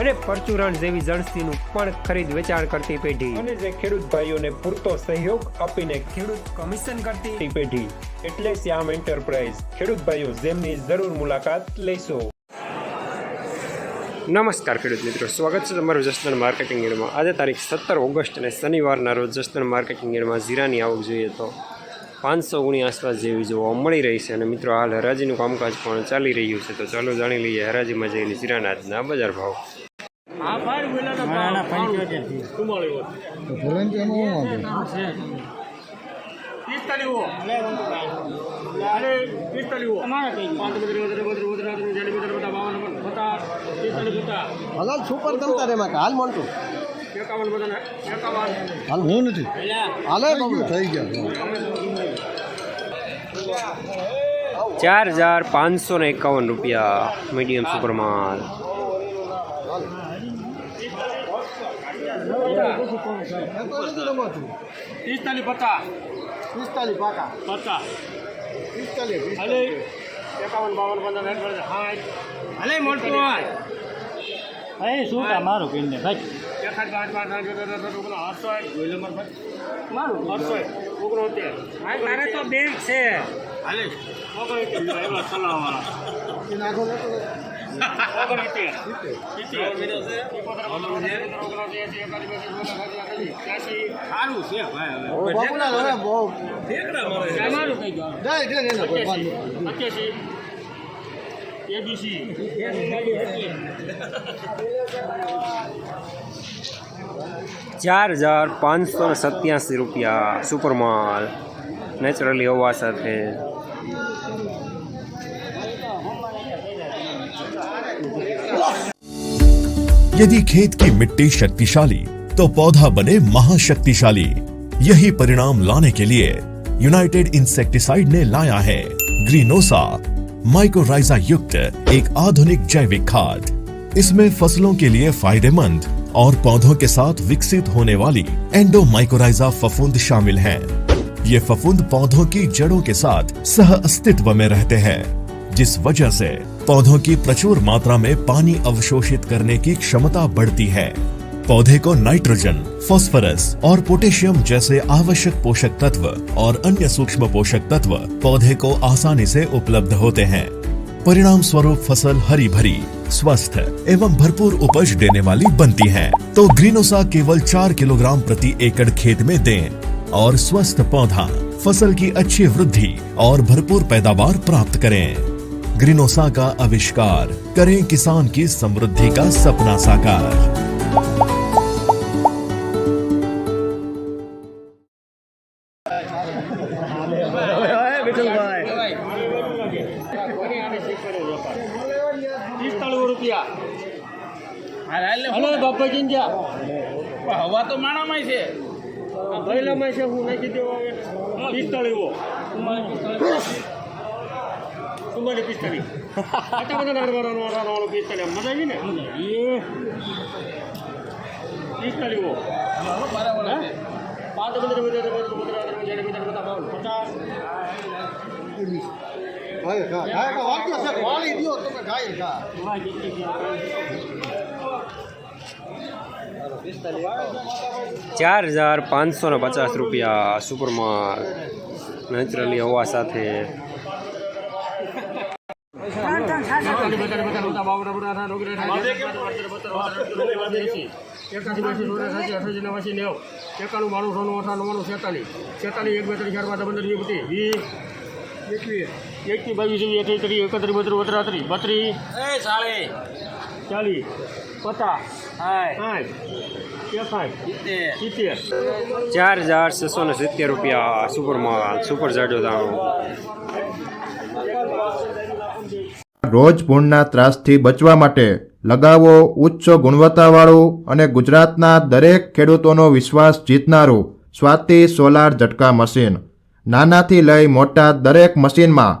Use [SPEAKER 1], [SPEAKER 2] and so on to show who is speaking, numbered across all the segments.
[SPEAKER 1] અને પરચુરણ જેવી જણસીનું પણ ખરીદ વેચાણ કરતી પેઢી. અને જે ખેડૂત ભાઈઓને પૂરતો સહયોગ આપીને ખેડૂત કમિશન કરતી પેઢી. એટલે શ્યામ એન્ટરપ્રાઇઝ. ખેડૂત ભાઈઓ જેમની જરૂર મુલાકાત લેશો. નમસ્કાર ખેડૂત મિત્રો. સ્વાગત છે તમારું જસદણ માર્કેટિંગ યાર્ડમાં આજે તારીખ સત્તર ઓગસ્ટ અને શનિવારના રોજ જસદણ માર્કેટિંગ યાર્ડમાં જીરાની આવક જોઈએ તો પાંચસો ગુણી આસપાસ જેવી જોવા મળી રહી છે. અને મિત્રો હાલ હરાજીનું કામકાજ પણ ચાલી રહ્યું છે. તો ચાલો જાણી લઈએ હરાજીમાં જઈને શિરાનાથના બજાર ભાવ.
[SPEAKER 2] હાલ સુપર તમતા રે માં હાલ મોન્ટુ હાલ હું નથી. હાલે થઈ ગયા.
[SPEAKER 1] ચાર હજાર પાંચસો ને એકાવન રૂપિયા મીડિયમ સુપરમાલ
[SPEAKER 3] પિસ્તાલીસ પચાસ
[SPEAKER 2] પિસ્તાલીસ પાકા
[SPEAKER 3] પચાસ.
[SPEAKER 2] પિસ્તાલીસ
[SPEAKER 3] એકાવન બાવન પંદર સાઠ પંદર મોટું હોય
[SPEAKER 4] એ શું મારું પીને ભાઈ
[SPEAKER 3] એકાદ પાંચ પાંચ ઓગણ આઠસો લે મારે આઠસો ઓગણોતેર તારે તો બેંક છે હાલે ઓગણોતેર એવા ઓગણોતેર સારું છે ભાઈ
[SPEAKER 1] ચાર હજાર પાંચસો ને સત્યાસી રૂપિયા સુપરમાલ નેચરલી હવા સાથે
[SPEAKER 5] यदि खेत की मिट्टी शक्तिशाली तो पौधा बने महाशक्तिशाली यही परिणाम लाने के लिए यूनाइटेड इंसेक्टिसाइड ने लाया है ग्रीनोसा माइक्रोराइजा युक्त एक आधुनिक जैविक खाद इसमें फसलों के लिए फायदेमंद और पौधों के साथ विकसित होने वाली एंडोमाइकोराइजा फफूंद शामिल हैं। ये फफूंद पौधों की जड़ों के साथ सह अस्तित्व में रहते हैं, जिस वजह से पौधों की प्रचुर मात्रा में पानी अवशोषित करने की क्षमता बढ़ती है पौधे को नाइट्रोजन, फास्फोरस और पोटेशियम जैसे आवश्यक पोषक तत्व और अन्य सूक्ष्म पोषक तत्व पौधे को आसानी से उपलब्ध होते हैं परिणाम स्वरूप फ़सल हरी भरी स्वस्थ एवं भरपूर उपज देने वाली बनती है। तो ग्रीनोसा केवल चार किलोग्राम प्रति एकड़ खेत में दें और स्वस्थ पौधा, फ़सल की अच्छी वृद्धि और भरपूर पैदावार प्राप्त करें। ग्रीनोसा का आविष्कार करें किसान की समृद्धि का सपना साकार।
[SPEAKER 3] પિસ્તાળીસ રૂપિયા હલો બાપા ચિંતા હવા તો માણામાં છે ભૈલામાં છે હું નાખી દેવો પિસ્તાળીસ ચુમ્માલીસ પિસ્તાળીસ આટલા બધા નડવાનો નડવાનો પિસ્તાળીસ મજા આવી ને એ પિસ્તાળીસ પાંચ પંદર પંદર પંદર પંદર પંદર બધા પચાસ
[SPEAKER 2] ગાય ખા. ગાય ખા વાગ્યો છે. વાળી દ્યો તમે ગાય ખા.
[SPEAKER 1] ચાર હજાર પાંચસો ને પચાસ રૂપિયા સુપરમાં નેચરલી હવા સાથે.
[SPEAKER 3] એકાણું બાણું સોનું અઠા નવ્વાણું છેતાલીસ. છેતાલીસ એક બે ત્રણ ચાર પાંચ પંદર વીસ એકવીસ એકથી બાવીસ જેવી અઠ્યાવીસ ત્રીસ એકત્રીસ બત્રીસ બત્રીસ બત્રીસ ચાલીસ. પચાસ.
[SPEAKER 1] ચાર હજાર છસો ને સિત્તેર રૂપિયા સુપરમાલ સુપર જાડો દાણો.
[SPEAKER 6] રોજ પૂર્ણના ત્રાસથી બચવા માટે લગાવો ઉચ્ચ ગુણવત્તાવાળું અને ગુજરાતના દરેક ખેડૂતોનો વિશ્વાસ જીતનારું સ્વાતિ સોલાર ઝટકા મશીન. નાનાથી લઈ મોટા દરેક મશીનમાં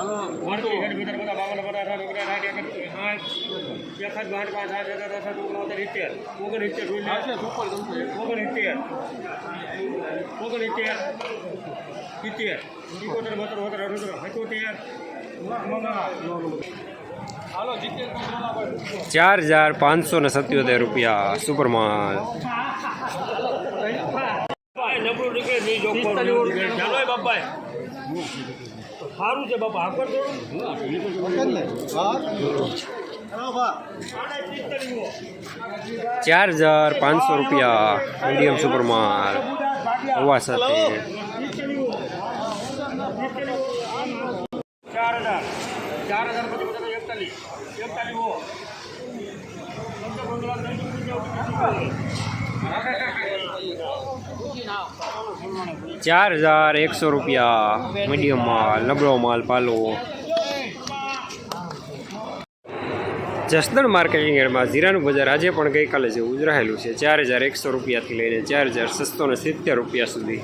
[SPEAKER 3] પત્તા પત્તા પંદર હજાર પંદર પંદર હજાર હજાર બાર બાર બાર બાર પિસ્તાલીસ પિસ્તાલીસ બાર પંદર હજાર પંદર હજાર પાંત્રીસ પાંત્રીસ હજાર પંદર પંદર બાવન પંદર અઢાર ઓગણ સાઠ આઠ એક જ બાર પાંચ સાત હજાર દસ હજાર ઓગણ સિત્તેર ઓગણ સિત્તેર ઓગણ સિત્તેર ઓગણ સિત્તેર સિત્તેર એકોતેર બોતેર બોતેર અઠોતેર અઠોતેર હાલો સિત્તેર
[SPEAKER 1] ચાર હજાર પાંચસો ને સત્યોતેર રૂપિયા સુપરમાલ
[SPEAKER 3] નબળું નીકળે નહીં જો ચાલો એ બાપાએ સારું છે બાપા આગળ
[SPEAKER 1] ચાર હજાર પાંચસો રૂપિયા મીડિયમ સુપરમાલ હોવા સાથે.
[SPEAKER 3] ચાર હજાર. ચાર હજાર પછી એકતાલીસ. એકતાલીસ
[SPEAKER 1] ચાર હજાર એકસો રૂપિયા મીડિયમ માલ, નબળો માલ, પાલો. જસદણ માર્કેટિંગ યાર્ડમાં જીરાનું બજાર આજે પણ ગઈકાલે જેવું જ રહેલું છે. ચાર હજાર એકસો રૂપિયાથી લઈને ચાર હજાર સસ્તો ને સિત્તેર રૂપિયા સુધી.